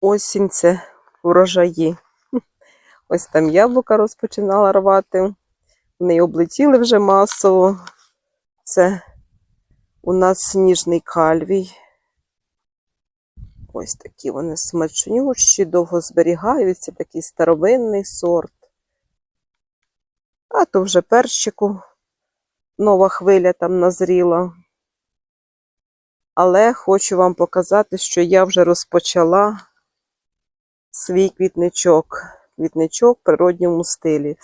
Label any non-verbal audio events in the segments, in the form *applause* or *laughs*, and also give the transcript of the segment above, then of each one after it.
осінь це урожаї. *laughs* Ось там яблука розпочинала рвати. Вони облетіли вже масово. Це у нас сніжний кальвій. Ось такі вони смачнющі, довго зберігаються, такий старовинний сорт. А то вже перчику нова хвиля там назріла. Але хочу вам показати, що я вже розпочала свій квітничок. Квітничок в природньому стилі.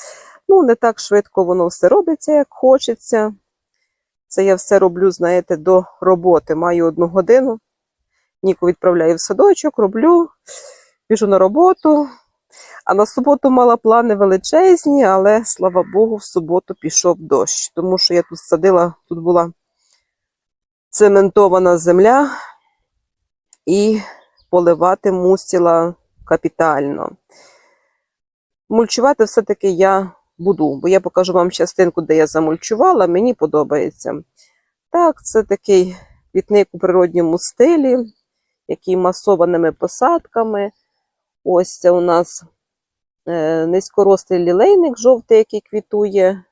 Ну, не так швидко воно все робиться, як хочеться. Це я все роблю, знаєте, до роботи. Маю одну годину. Ніку відправляю в садочок, роблю, біжу на роботу. А на суботу мала плани величезні, але слава Богу, в суботу пішов дощ. Тому що я тут садила, тут була цементована земля і поливати мусила капітально. Мульчувати все-таки я буду, бо я покажу вам частинку, де я замульчувала, мені подобається. Так, це такий квітник у природньому стилі, який масованими посадками. Ось це у нас е, низькорослий лілейник жовтий, який квітує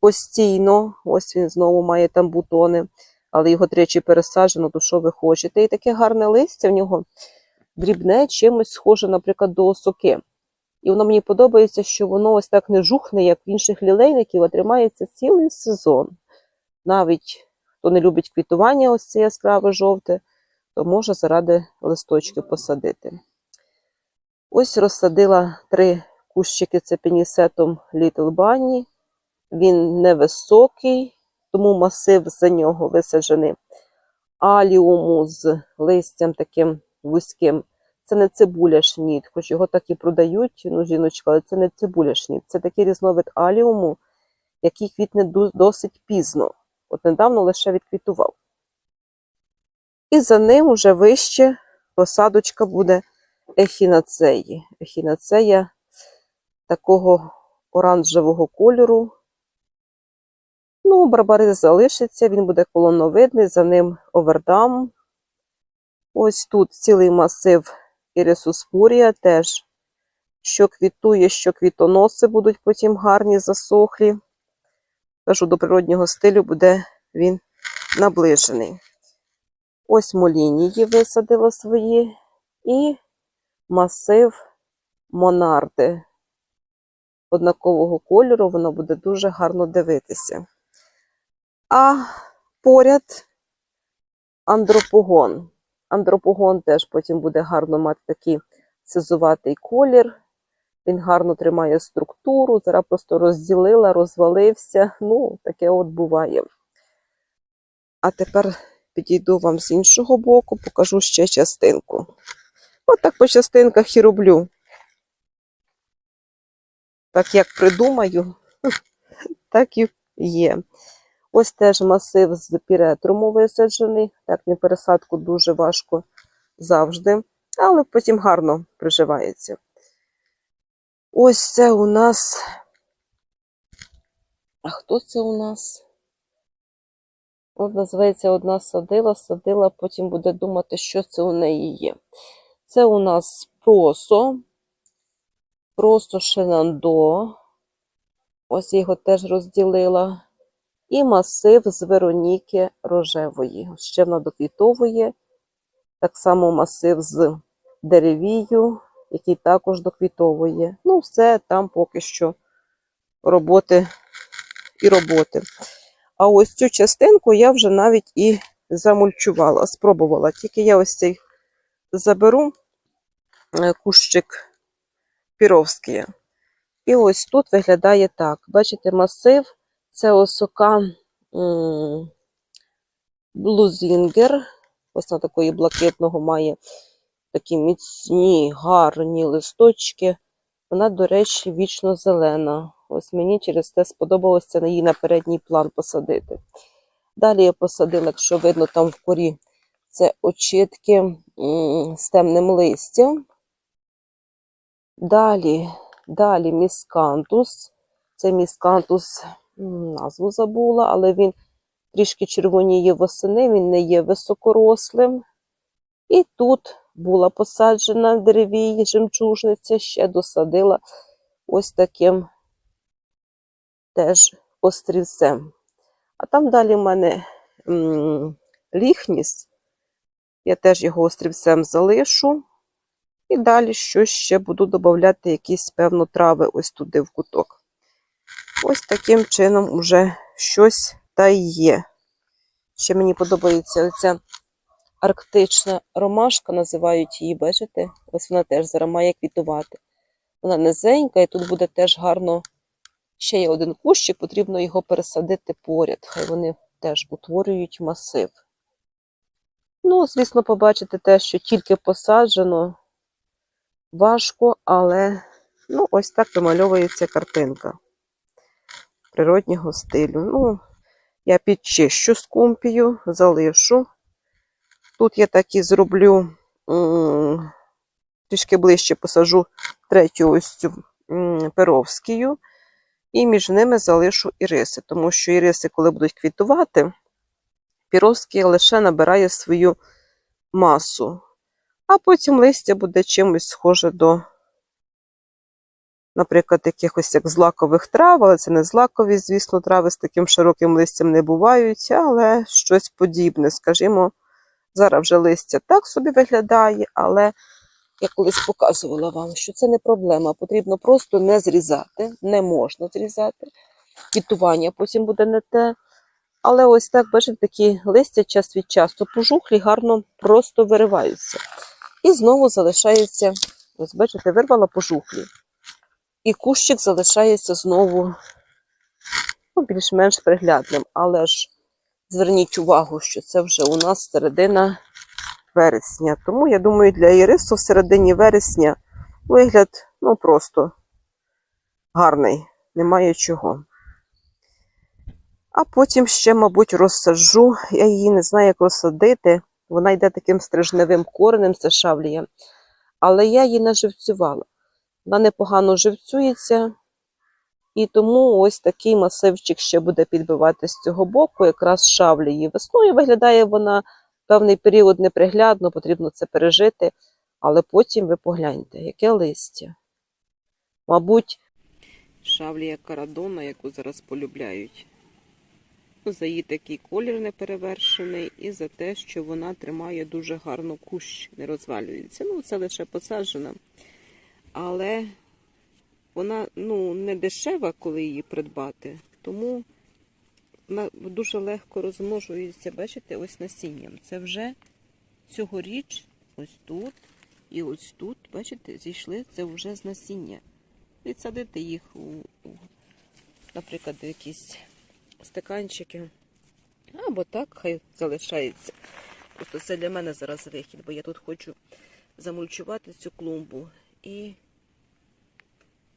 постійно. Ось він знову має там бутони, але його тричі пересаджено, то що ви хочете. І таке гарне листя в нього дрібне, чимось схоже, наприклад, до осоки. І воно мені подобається, що воно ось так не жухне, як в інших лілейників, а тримається цілий сезон. Навіть хто не любить квітування, ось це яскраве жовте, то може заради листочків посадити. Ось розсадила три кущики це пенісетом Little Bunny. Він невисокий, тому масив за нього висаджений. Аліуму з листям таким вузьким. Це не цибуляшніт, хоч його так і продають, ну, жіночка, але це не цибуляшніт. Це такий різновид аліуму, який квітне досить пізно. От недавно лише відквітував. І за ним уже вище посадочка буде ехінацеї. Ехінацея такого оранжевого кольору. Ну, барбарис залишиться, він буде колоновидний, за ним овердам. Ось тут цілий масив ірисуспурія теж. Що квітує, що квітоноси будуть потім гарні, засохлі. Кажу, до природнього стилю буде він наближений. Ось молінії висадила свої. І масив Монарди. Однакового кольору, воно буде дуже гарно дивитися. А поряд андропогон. Андропогон теж потім буде гарно мати такий сизуватий колір. Він гарно тримає структуру. Зараз просто розділила, розвалився. Ну, таке от буває. А тепер підійду вам з іншого боку, покажу ще частинку. От так по частинках і роблю. Так як придумаю, *laughs* так і є. Ось теж масив з піретруму висаджений. Так, він пересадку дуже важко завжди, але потім гарно приживається. Ось це у нас. А хто це у нас? От називається одна садила, садила, потім буде думати, що це у неї є. Це у нас просо, просто шенандо. Ось я його теж розділила. І масив з Вероніки рожевої. Ще вона доквітовує. Так само масив з деревію, який також доквітовує. Ну, все там поки що роботи і роботи. А ось цю частинку я вже навіть і замульчувала, спробувала. Тільки я ось цей заберу е, кущик піровський. І ось тут виглядає так. Бачите, масив це осока блузінгер. Ось на такої блакитного має такі міцні, гарні листочки. Вона, до речі, вічно зелена. Ось мені через те сподобалося на її на передній план посадити. Далі я посадила, якщо видно, там в корі це очітки з темним листям. Далі, далі міскантус. Це міскантус, назву забула, але він трішки червоніє восени, він не є високорослим. І тут була посаджена в деревій жемчужниця, ще досадила ось таким теж острівцем. А там далі в мене м, ліхніс. Я теж його острівцем залишу. І далі щось ще буду додати, якісь, певно, трави ось туди в куток. Ось таким чином вже щось та є. Ще мені подобається оця арктична ромашка, називають її, бачите? Ось вона теж зараз має квітувати. Вона низенька, і тут буде теж гарно. Ще є один кущик, потрібно його пересадити поряд. Хай вони теж утворюють масив. Ну, звісно, побачите те, що тільки посаджено, важко, але ну, ось так вимальовується картинка природнього стилю. Ну, я підчищу скумпію, залишу. Тут я так і зроблю трішки ближче посажу третю ось цю перовськію, і між ними залишу іриси, тому що іриси, коли будуть квітувати, піровський лише набирає свою масу, а потім листя буде чимось схоже до, наприклад, якихось як злакових трав, але це не злакові, звісно, трави з таким широким листям не бувають, але щось подібне, скажімо. Зараз вже листя так собі виглядає, але я колись показувала вам, що це не проблема. Потрібно просто не зрізати, не можна зрізати. Квітування потім буде не те. Але ось так, бачите, такі листя час від часу пожухлі, гарно просто вириваються. І знову залишається, ось бачите, вирвала пожухлі. І кущик залишається знову ну, більш-менш приглядним. Але ж Зверніть увагу, що це вже у нас середина вересня. Тому я думаю, для ірису в середині вересня вигляд ну просто гарний, немає чого. А потім ще, мабуть, розсаджу. Я її не знаю, як розсадити. Вона йде таким стрижневим коренем, це шавлія. Але я її не живцювала. Вона непогано живцюється. І тому ось такий масивчик ще буде підбивати з цього боку, якраз шавлі її весною. Виглядає вона певний період неприглядно, потрібно це пережити. Але потім ви погляньте, яке листя. Мабуть, шавлія карадона, яку зараз полюбляють. Ну, За її такий колір неперевершений, і за те, що вона тримає дуже гарно кущ, не розвалюється. Ну, це лише посаджена. Але вона ну, не дешева, коли її придбати, тому дуже легко розмножується, бачите, ось насінням. Це вже цьогоріч, ось тут і ось тут, бачите, зійшли це вже з насіння. Відсадити їх у, у наприклад, в якісь стаканчики. Або так, хай залишається. Просто це для мене зараз вихід, бо я тут хочу замульчувати цю клумбу. І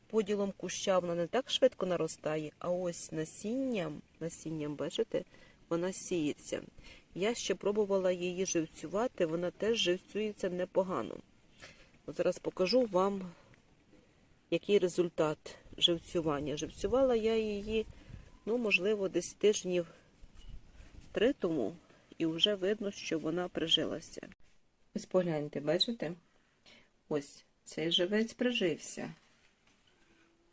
поділом куща вона не так швидко наростає, а ось насінням, насінням, бачите, вона сіється. Я ще пробувала її живцювати, вона теж живцюється непогано. От зараз покажу вам, який результат живцювання. Живцювала я її, ну, можливо, десь тижнів три тому, і вже видно, що вона прижилася. Ось погляньте, бачите? Ось цей живець прижився.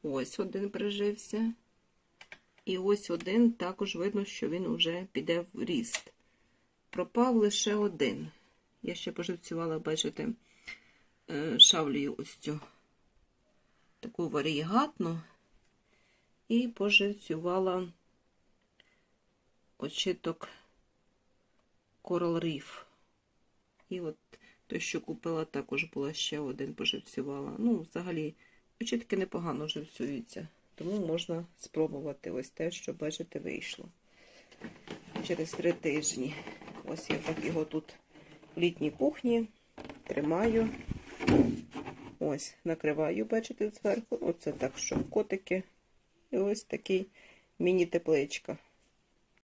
Ось один прижився. І ось один також видно, що він вже піде в ріст. Пропав лише один. Я ще поживцювала, бачите, е, шавлію ось цю таку варієгатну. І поживцювала очиток Coral Reef. І от той, що купила, також була ще один поживцювала. Ну, взагалі. Очітки непогано живцюються, тому можна спробувати ось те, що, бачите, вийшло через три тижні. Ось я так його тут в літній кухні тримаю. Ось, накриваю, бачите, зверху. Оце так, щоб котики. І ось такий міні-тепличка.